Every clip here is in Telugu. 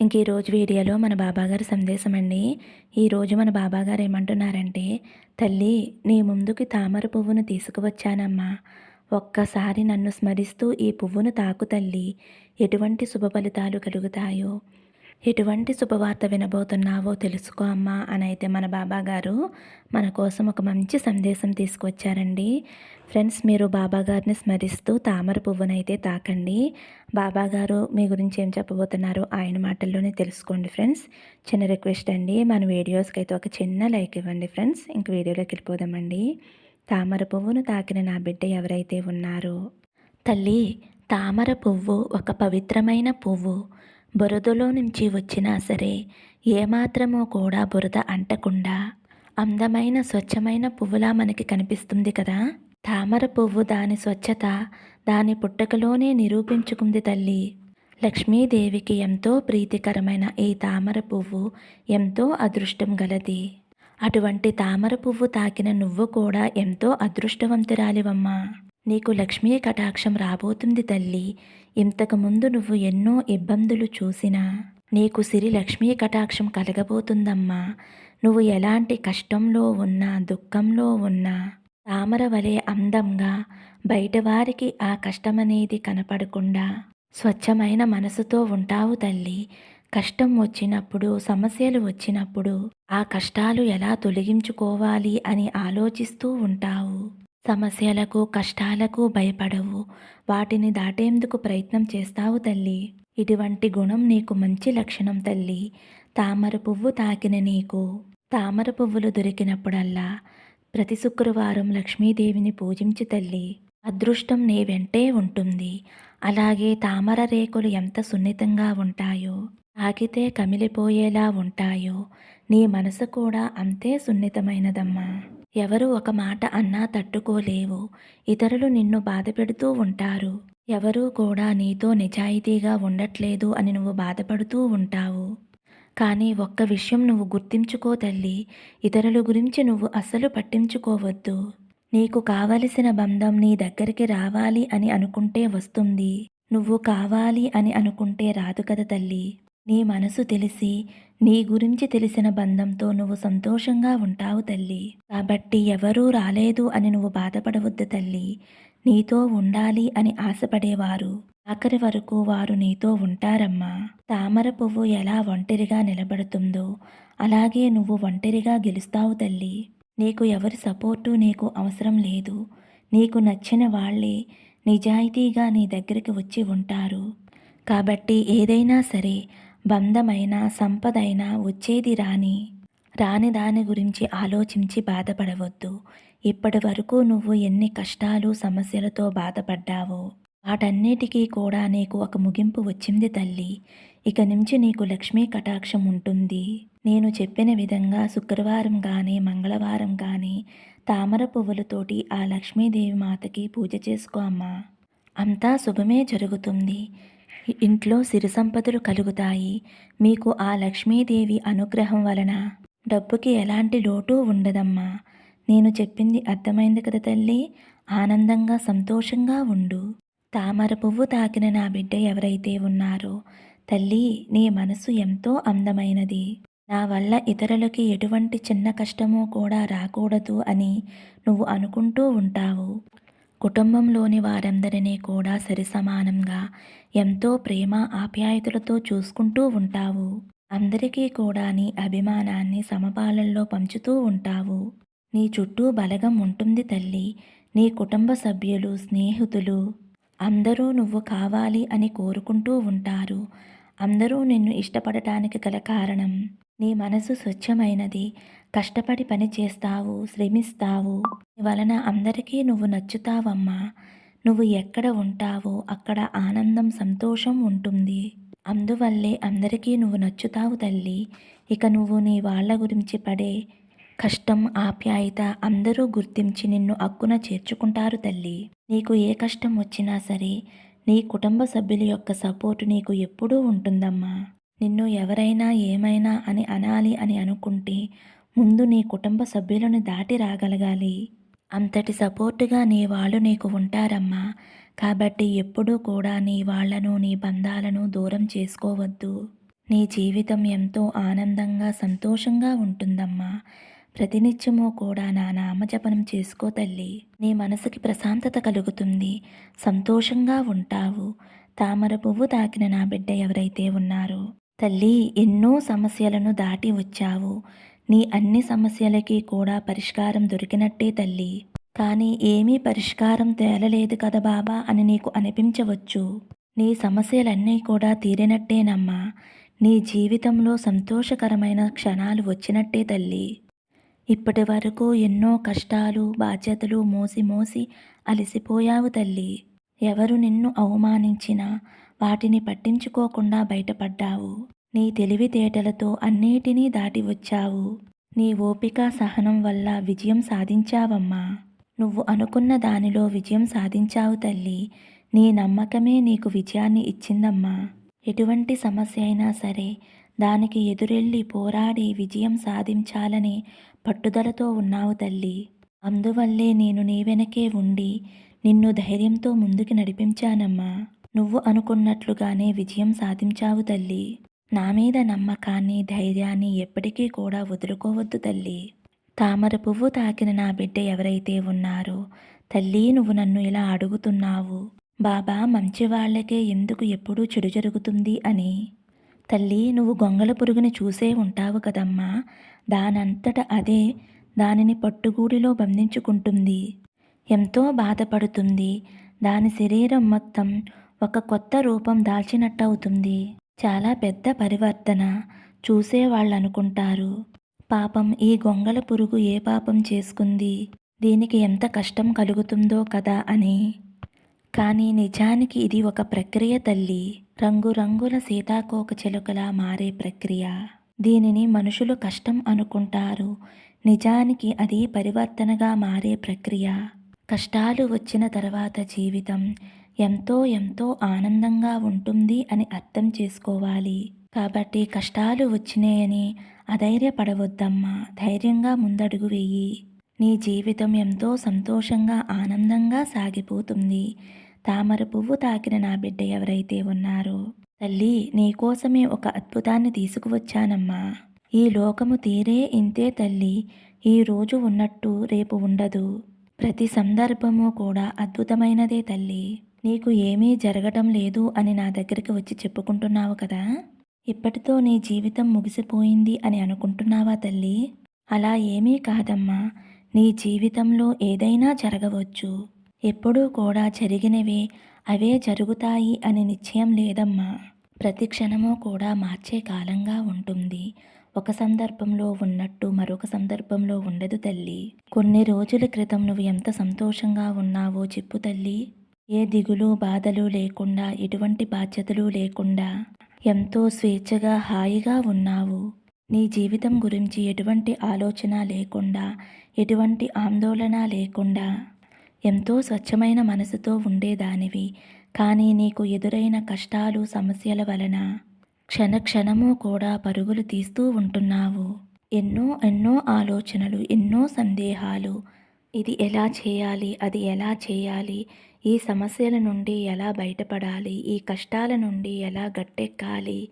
ఇంక ఈరోజు వీడియోలో మన బాబాగారి సందేశం అండి. ఈరోజు మన బాబాగారు ఏమంటున్నారంటే తల్లి నీ ముందుకి తామర పువ్వును తీసుకువచ్చానమ్మా. ఒక్కసారి నన్ను స్మరిస్తూ ఈ పువ్వును తాకు తల్లి. ఎటువంటి శుభ ఫలితాలు కలుగుతాయో ఎటువంటి శుభవార్త వినబోతున్నావో తెలుసుకో అమ్మా అని అయితే మన బాబా గారు మన కోసం ఒక మంచి సందేశం తీసుకొచ్చారండి. ఫ్రెండ్స్ మీరు బాబా గారిని స్మరిస్తూ తామర పువ్వునైతే తాకండి. బాబాగారు మీ గురించి ఏం చెప్పబోతున్నారో ఆయన మాటల్లోనే తెలుసుకోండి ఫ్రెండ్స్. చిన్న రిక్వెస్ట్ అండి మన వీడియోస్కి అయితే ఒక చిన్న లైక్ ఇవ్వండి ఫ్రెండ్స్. ఇంక వీడియోలోకి వెళ్ళిపోదామండి. తామర పువ్వును తాకిన నా బిడ్డ ఎవరైతే ఉన్నారో. తల్లి తామర పువ్వు ఒక పవిత్రమైన పువ్వు. బురదలో నుంచి వచ్చినా సరే ఏమాత్రమో కూడా బురద అంటకుండా అందమైన స్వచ్ఛమైన పువ్వులా మనకి కనిపిస్తుంది కదా? తామర పువ్వు దాని స్వచ్ఛత దాని పుట్టకలోనే నిరూపించుకుంది తల్లి. లక్ష్మీదేవికి ఎంతో ప్రీతికరమైన ఈ తామర పువ్వు ఎంతో అదృష్టం గలది. అటువంటి తామర పువ్వు తాకిన నువ్వు కూడా ఎంతో అదృష్టవంతురాలివమ్మా. నీకు లక్ష్మీ కటాక్షం రాబోతుంది తల్లి. ఇంతకుముందు నువ్వు ఎన్నో ఇబ్బందులు చూసినా నీకు సిరి లక్ష్మీ కటాక్షం కలగబోతుందమ్మా. నువ్వు ఎలాంటి కష్టంలో ఉన్నా దుఃఖంలో ఉన్నా తామర వలె అందంగా బయటవారికి ఆ కష్టమనేది కనపడకుండా స్వచ్ఛమైన మనసుతో ఉంటావు తల్లి. కష్టం వచ్చినప్పుడు సమస్యలు వచ్చినప్పుడు ఆ కష్టాలు ఎలా తొలగించుకోవాలి అని ఆలోచిస్తూ ఉంటావు. సమస్యలకు కష్టాలకు భయపడవు. వాటిని దాటేందుకు ప్రయత్నం చేస్తావు తల్లి. ఇటువంటి గుణం నీకు మంచి లక్షణం తల్లి. తామర పువ్వు తాకిన నీకు. తామర పువ్వులు దొరికినప్పుడల్లా ప్రతి శుక్రవారం లక్ష్మీదేవిని పూజించి తల్లి. అదృష్టం నీ వెంటే ఉంటుంది. అలాగే తామర రేకులు ఎంత సున్నితంగా ఉంటాయో తాకితే కమిలిపోయేలా ఉంటాయో నీ మనసు కూడా అంతే సున్నితమైనదమ్మా. ఎవరు ఒక మాట అన్నా తట్టుకోలేవు. ఇతరులు నిన్ను బాధపెడుతూ ఉంటారు. ఎవరూ కూడా నీతో నిజాయితీగా ఉండట్లేదు అని నువ్వు బాధపడుతూ ఉంటావు. కానీ ఒక్క విషయం నువ్వు గుర్తించుకో తల్లి. ఇతరుల గురించి నువ్వు అస్సలు పట్టించుకోవద్దు. నీకు కావలసిన బంధం నీ దగ్గరికి రావాలి అని అనుకుంటే వస్తుంది. నువ్వు కావాలి అని అనుకుంటే రాదు కదా తల్లి. నీ మనసు తెలిసి నీ గురించి తెలిసిన బంధంతో నువ్వు సంతోషంగా ఉంటావు తల్లి. కాబట్టి ఎవరూ రాలేదు అని నువ్వు బాధపడవద్దు తల్లి. నీతో ఉండాలి అని ఆశపడేవారు. ఆఖరి వరకు వారు నీతో ఉంటారమ్మా. తామర పువ్వు ఎలా ఒంటరిగా నిలబడుతుందో అలాగే నువ్వు ఒంటరిగా గెలుస్తావు తల్లి. నీకు ఎవరి సపోర్టు నీకు అవసరం లేదు. నీకు నచ్చిన వాళ్ళే నిజాయితీగా నీ దగ్గరికి వచ్చి ఉంటారు. కాబట్టి ఏదైనా సరే బంధమైన సంపదైనా వచ్చేది రాని రాని దాని గురించి ఆలోచించి బాధపడవద్దు. ఇప్పటి వరకు నువ్వు ఎన్ని కష్టాలు సమస్యలతో బాధపడ్డావో వాటన్నిటికీ కూడా నీకు ఒక ముగింపు వచ్చింది తల్లి. ఇక నుంచి నీకు లక్ష్మీ కటాక్షం ఉంటుంది. నేను చెప్పిన విధంగా శుక్రవారం కానీ మంగళవారం కానీ తామర పువ్వులతోటి ఆ లక్ష్మీదేవి మాతకి పూజ చేసుకో అమ్మా. అంతా శుభమే జరుగుతుంది. ఇంట్లో సిరి సంపదలు కలుగుతాయి. మీకు ఆ లక్ష్మీదేవి అనుగ్రహం వలన డబ్బుకి ఎలాంటి లోటు ఉండదమ్మా. నేను చెప్పింది అర్థమైంది కదా తల్లి. ఆనందంగా సంతోషంగా ఉండు. తామర పువ్వు తాకిన నా బిడ్డ ఎవరైతే ఉన్నారో తల్లి నీ మనసు ఎంతో అందమైనది. నా వల్ల ఇతరులకి ఎటువంటి చిన్న కష్టమో కూడా రాకూడదు అని నువ్వు అనుకుంటూ ఉంటావు. కుటుంబంలోని వారందరినీ కూడా సరిసమానంగా ఎంతో ప్రేమ ఆప్యాయతలతో చూసుకుంటూ ఉంటావు. అందరికీ కూడా నీ అభిమానాన్ని సమపాలల్లో పంచుతూ ఉంటావు. నీ చుట్టూ బలగం ఉంటుంది తల్లి. నీ కుటుంబ సభ్యులు స్నేహితులు అందరూ నువ్వు కావాలి అని కోరుకుంటూ ఉంటారు. అందరూ నిన్ను ఇష్టపడటానికి గల కారణం. నీ మనసు స్వచ్ఛమైనది. కష్టపడి పని చేస్తావు శ్రమిస్తావు. వలన అందరికీ నువ్వు నచ్చుతావమ్మా. నువ్వు ఎక్కడ ఉంటావో అక్కడ ఆనందం సంతోషం ఉంటుంది. అందువల్లే అందరికీ నువ్వు నచ్చుతావు తల్లి. ఇక నువ్వు నీ వాళ్ళ గురించి పడే కష్టం ఆప్యాయత అందరూ గుర్తించి నిన్ను అక్కున చేర్చుకుంటారు తల్లి. నీకు ఏ కష్టం వచ్చినా సరే నీ కుటుంబ సభ్యుల యొక్క సపోర్టు నీకు ఎప్పుడూ ఉంటుందమ్మా. నిన్ను ఎవరైనా ఏమైనా అని అనాలి అని అనుకుంటే ముందు నీ కుటుంబ సభ్యులను దాటి రాగలగాలి. అంతటి సపోర్టుగా నీ వాళ్ళు నీకు ఉంటారమ్మా. కాబట్టి ఎప్పుడూ కూడా నీ వాళ్ళను నీ బంధాలను దూరం చేసుకోవద్దు. నీ జీవితం ఎంతో ఆనందంగా సంతోషంగా ఉంటుందమ్మా. ప్రతినిత్యము కూడా నా నామజపనం చేసుకో తల్లి. నీ మనసుకి ప్రశాంతత కలుగుతుంది. సంతోషంగా ఉంటావు. తామర పువ్వు తాకిన నా బిడ్డ ఎవరైతే ఉన్నారో తల్లి ఎన్నో సమస్యలను దాటి వచ్చావు. నీ అన్ని సమస్యలకి కూడా పరిష్కారం దొరికినట్టే తల్లి. కానీ ఏమీ పరిష్కారం తేలలేదు కదా బాబా అని నీకు అనిపించవచ్చు. నీ సమస్యలన్నీ కూడా తీరినట్టేనమ్మా నీ జీవితంలో సంతోషకరమైన క్షణాలు వచ్చినట్టే తల్లి. ఇప్పటి వరకు ఎన్నో కష్టాలు బాధ్యతలు మోసి మోసి అలసిపోయావు తల్లి. ఎవరు నిన్ను అవమానించినా వాటిని పట్టించుకోకుండా బయటపడ్డావు. నీ తెలివితేటలతో అన్నిటినీ దాటి వచ్చావు. నీ ఓపిక సహనం వల్ల విజయం సాధించావమ్మా. నువ్వు అనుకున్న దానిలో విజయం సాధించావు తల్లి. నీ నమ్మకమే నీకు విజయాన్ని ఇచ్చిందమ్మా. ఎటువంటి సమస్య అయినా సరే దానికి ఎదురెళ్ళి పోరాడి విజయం సాధించాలని పట్టుదలతో ఉన్నావు తల్లి. అందువల్లే నేను నీ వెనకే ఉండి నిన్ను ధైర్యంతో ముందుకు నడిపించానమ్మా. నువ్వు అనుకున్నట్లుగానే విజయం సాధించావు తల్లి. నా మీద నమ్మకాన్ని ధైర్యాన్ని ఎప్పటికీ కూడా వదులుకోవద్దు తల్లి. తామర పువ్వు తాకిన నా బిడ్డ ఎవరైతే ఉన్నారో తల్లి నువ్వు నన్ను ఇలా అడుగుతున్నావు. బాబా మంచి వాళ్ళకే ఎందుకు ఎప్పుడూ చెడు జరుగుతుంది అని. తల్లి నువ్వు గొంగళ పురుగుని చూసే ఉంటావు కదమ్మా. దానంతట అదే దానిని పట్టుగూడిలో బంధించుకుంటుంది. ఎంతో బాధపడుతుంది. దాని శరీరం మొత్తం ఒక కొత్త రూపం దాల్చినట్టవుతుంది. చాలా పెద్ద పరివర్తన. చూసేవాళ్ళు అనుకుంటారు పాపం ఈ గొంగల పురుగు ఏ పాపం చేసుకుంది? దీనికి ఎంత కష్టం కలుగుతుందో కదా అని. కానీ నిజానికి ఇది ఒక ప్రక్రియ తల్లి. రంగురంగుల సీతాకోక చిలుకలా మారే ప్రక్రియ. దీనిని మనుషులు కష్టం అనుకుంటారు. నిజానికి అది పరివర్తనగా మారే ప్రక్రియ. కష్టాలు వచ్చిన తర్వాత జీవితం ఎంతో ఎంతో ఆనందంగా ఉంటుంది అని అర్థం చేసుకోవాలి. కాబట్టి కష్టాలు వచ్చినాయని అధైర్యపడవద్దమ్మా. ధైర్యంగా ముందడుగు వెయ్యి నీ జీవితం ఎంతో సంతోషంగా ఆనందంగా సాగిపోతుంది. తామర పువ్వు తాకిన నా బిడ్డ ఎవరైతే ఉన్నారో తల్లి నీకోసమే ఒక అద్భుతాన్ని తీసుకువచ్చానమ్మా. ఈ లోకము తీరే ఇంతే తల్లి ఈ రోజు ఉన్నట్టు రేపు ఉండదు. ప్రతి సందర్భము కూడా అద్భుతమైనదే తల్లి. నీకు ఏమీ జరగటం లేదు అని నా దగ్గరికి వచ్చి చెప్పుకుంటున్నావు కదా? ఇప్పటితో నీ జీవితం ముగిసిపోయింది అని అనుకుంటున్నావా తల్లి? అలా ఏమీ కాదమ్మా. నీ జీవితంలో ఏదైనా జరగవచ్చు. ఎప్పుడూ కూడా జరిగినవే అవే జరుగుతాయి అని నిశ్చయం లేదమ్మా. ప్రతి క్షణము కూడా మార్చే కాలంగా ఉంటుంది. ఒక సందర్భంలో ఉన్నట్టు మరొక సందర్భంలో ఉండదు తల్లి. కొన్ని రోజుల క్రితం నువ్వు ఎంత సంతోషంగా ఉన్నావో చెప్పు తల్లి. ఏ దిగులు బాధలు లేకుండా ఎటువంటి బాధ్యతలు లేకుండా ఎంతో స్వేచ్ఛగా హాయిగా ఉన్నావు. నీ జీవితం గురించి ఎటువంటి ఆలోచన లేకుండా ఎటువంటి ఆందోళన లేకుండా ఎంతో స్వచ్ఛమైన మనసుతో ఉండేదానివి. కానీ నీకు ఎదురైన కష్టాలు సమస్యల వలన క్షణక్షణము కూడా పరుగులు తీస్తూ ఉంటున్నావు. ఎన్నో ఎన్నో ఆలోచనలు ఎన్నో సందేహాలు ఇది ఎలా చేయాలి? అది ఎలా చేయాలి? ఈ సమస్యల నుండి ఎలా బయటపడాలి? ఈ కష్టాల నుండి ఎలా గట్టెక్కాలి?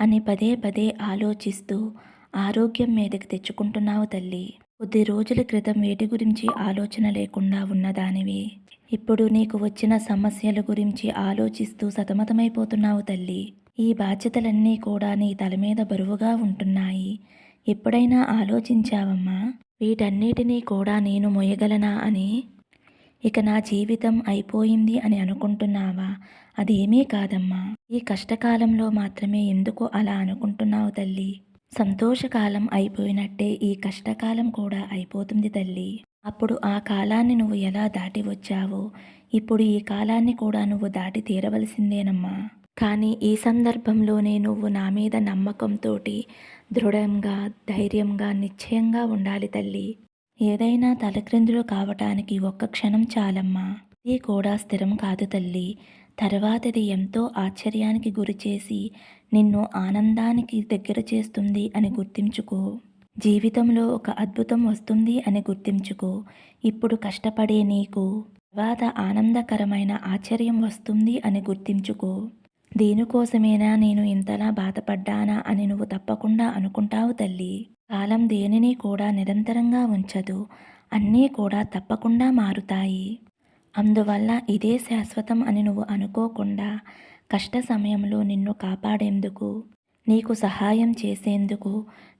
అని పదే పదే ఆలోచిస్తూ ఆరోగ్యం మీదకి తెచ్చుకుంటున్నావు తల్లి. కొద్ది రోజుల క్రితం వేటి గురించి ఆలోచన లేకుండా ఉన్నదానివి. ఇప్పుడు నీకు వచ్చిన సమస్యల గురించి ఆలోచిస్తూ సతమతమైపోతున్నావు తల్లి. ఈ బాధ్యతలన్నీ కూడా నీ తల మీద బరువుగా ఉంటున్నాయి. ఎప్పుడైనా ఆలోచించావమ్మా? వీటన్నిటినీ కూడా నేను మొయ్యగలనా అని. ఇక నా జీవితం అయిపోయింది అని అనుకుంటున్నావా? అదేమీ కాదమ్మా. ఈ కష్టకాలంలో మాత్రమే ఎందుకు అలా అనుకుంటున్నావు తల్లి? సంతోషకాలం అయిపోయినట్టే ఈ కష్టకాలం కూడా అయిపోతుంది తల్లి. అప్పుడు ఆ కాలాన్ని నువ్వు ఎలా దాటి వచ్చావో? ఇప్పుడు ఈ కాలాన్ని కూడా నువ్వు దాటి తీరవలసిందేనమ్మా. కానీ ఈ సందర్భంలోనే నువ్వు నా మీద నమ్మకంతో దృఢంగా ధైర్యంగా నిశ్చయంగా ఉండాలి తల్లి. ఏదైనా తలక్రిందులు కావటానికి ఒక్క క్షణం చాలమ్మా. ఇది కూడా స్థిరం కాదు తల్లి. తర్వాతది ఎంతో ఆశ్చర్యానికి గురిచేసి నిన్ను ఆనందానికి దగ్గర చేస్తుంది అని గుర్తించుకో. జీవితంలో ఒక అద్భుతం వస్తుంది అని గుర్తించుకో. ఇప్పుడు కష్టపడే నీకు తర్వాత ఆనందకరమైన ఆశ్చర్యం వస్తుంది అని గుర్తించుకో. దేనికోసమేనా నేను ఇంతలా బాధపడ్డానా అని నువ్వు తప్పకుండా అనుకుంటావు తల్లి. కాలం దేనిని కూడా నిరంతరంగా ఉంచదు. అన్నీ కూడా తప్పకుండా మారుతాయి. అందువల్ల ఇదే శాశ్వతం అని నువ్వు అనుకోకుండా కష్ట సమయంలో నిన్ను కాపాడేందుకు నీకు సహాయం చేసేందుకు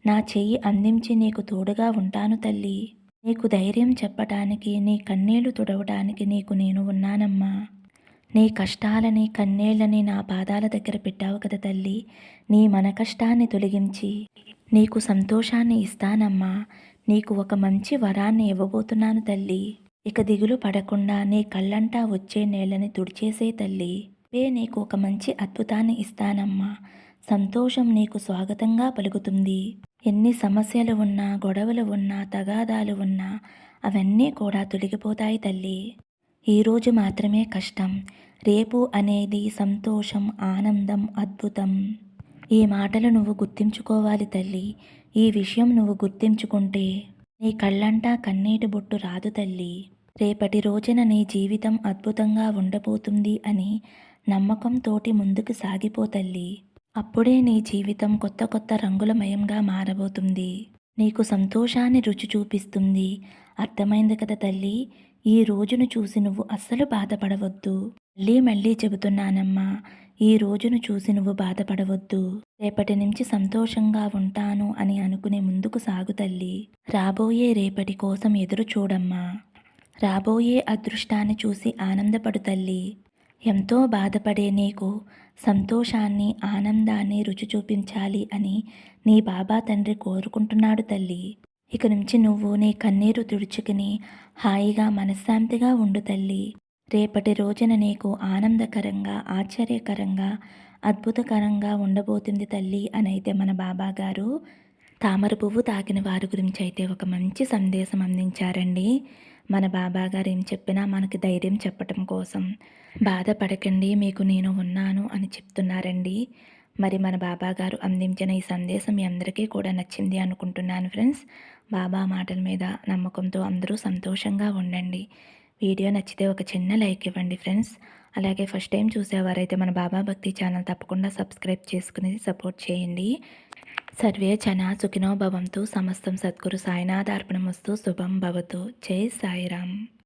నా చెయ్యి అందించి నీకు తోడుగా ఉంటాను తల్లి. నీకు ధైర్యం చెప్పటానికి నీ కన్నీళ్ళు తుడవటానికి నీకు నేను ఉన్నానమ్మా. నీ కష్టాలని కన్నీళ్ళని నా పాదాల దగ్గర పెట్టావు కదా తల్లి. నీ మన కష్టాన్ని తొలగించి నీకు సంతోషాన్ని ఇస్తానమ్మా. నీకు ఒక మంచి వరాన్ని ఇవ్వబోతున్నాను తల్లి. ఇక దిగులు పడకుండా నీ కళ్ళంటా వచ్చే నీళ్ళని తుడిచేసే తల్లి. పే నీకు ఒక మంచి అద్భుతాన్ని ఇస్తానమ్మా. సంతోషం నీకు స్వాగతంగా పలుకుతుంది. ఎన్ని సమస్యలు ఉన్నా గొడవలు ఉన్నా తగాదాలు ఉన్నా అవన్నీ కూడా తొలగిపోతాయి తల్లి. ఈరోజు మాత్రమే కష్టం. రేపు అనేది సంతోషం ఆనందం అద్భుతం. ఈ మాటలు నువ్వు గుర్తించుకోవాలి తల్లి. ఈ విషయం నువ్వు గుర్తించుకుంటే నీ కళ్ళంటా కన్నీటి బొట్టు రాదు తల్లి. రేపటి రోజున నీ జీవితం అద్భుతంగా ఉండబోతుంది అని నమ్మకంతోటి ముందుకు సాగిపో తల్లి. అప్పుడే నీ జీవితం కొత్త కొత్త రంగులమయంగా మారబోతుంది. నీకు సంతోషాన్ని రుచి చూపిస్తుంది. అర్థమైంది కదా తల్లి? ఈ రోజును చూసి నువ్వు అస్సలు బాధపడవద్దు. మళ్ళీ మళ్ళీ చెబుతున్నానమ్మా ఈ రోజును చూసి నువ్వు బాధపడవద్దు. రేపటి నుంచి సంతోషంగా ఉంటాను అని అనుకునే ముందుకు సాగు తల్లి. రాబోయే రేపటి కోసం ఎదురు చూడమ్మా. రాబోయే అదృష్టాన్ని చూసి ఆనందపడు తల్లి. ఎంతో బాధపడే నీకు సంతోషాన్ని ఆనందాన్ని రుచి చూపించాలి అని నీ బాబా తండ్రి కోరుకుంటున్నాడు తల్లి. ఇక నుంచి నువ్వు నీ కన్నీరు తుడుచుకుని హాయిగా మనశ్శాంతిగా ఉండు తల్లి. రేపటి రోజున నీకు ఆనందకరంగా ఆశ్చర్యకరంగా అద్భుతకరంగా ఉండబోతుంది తల్లి అని అయితే మన బాబా గారు తామర పువ్వు తాకిన వారి గురించి అయితే ఒక మంచి సందేశం అందించారండి. మన బాబా గారు ఏం చెప్పినా మనకి ధైర్యం చెప్పటం కోసం. బాధపడకండి మీకు నేను ఉన్నాను అని చెప్తున్నారండి. మరి మన బాబా గారు అందించిన ఈ సందేశం మీ అందరికీ కూడా నచ్చింది అనుకుంటున్నాను ఫ్రెండ్స్. బాబా మాటల మీద నమ్మకంతో అందరూ సంతోషంగా ఉండండి. వీడియో నచ్చితే ఒక చిన్న లైక్ ఇవ్వండి ఫ్రెండ్స్. అలాగే ఫస్ట్ టైం చూసేవారైతే మన బాబా భక్తి ఛానల్ తప్పకుండా సబ్స్క్రైబ్ చేసుకుని సపోర్ట్ చేయండి. సర్వే చన సుఖినో భవంతు సమస్తం సద్గురు సాయినాథార్పణమస్తు శుభం భవతు. జై సాయిరామ్.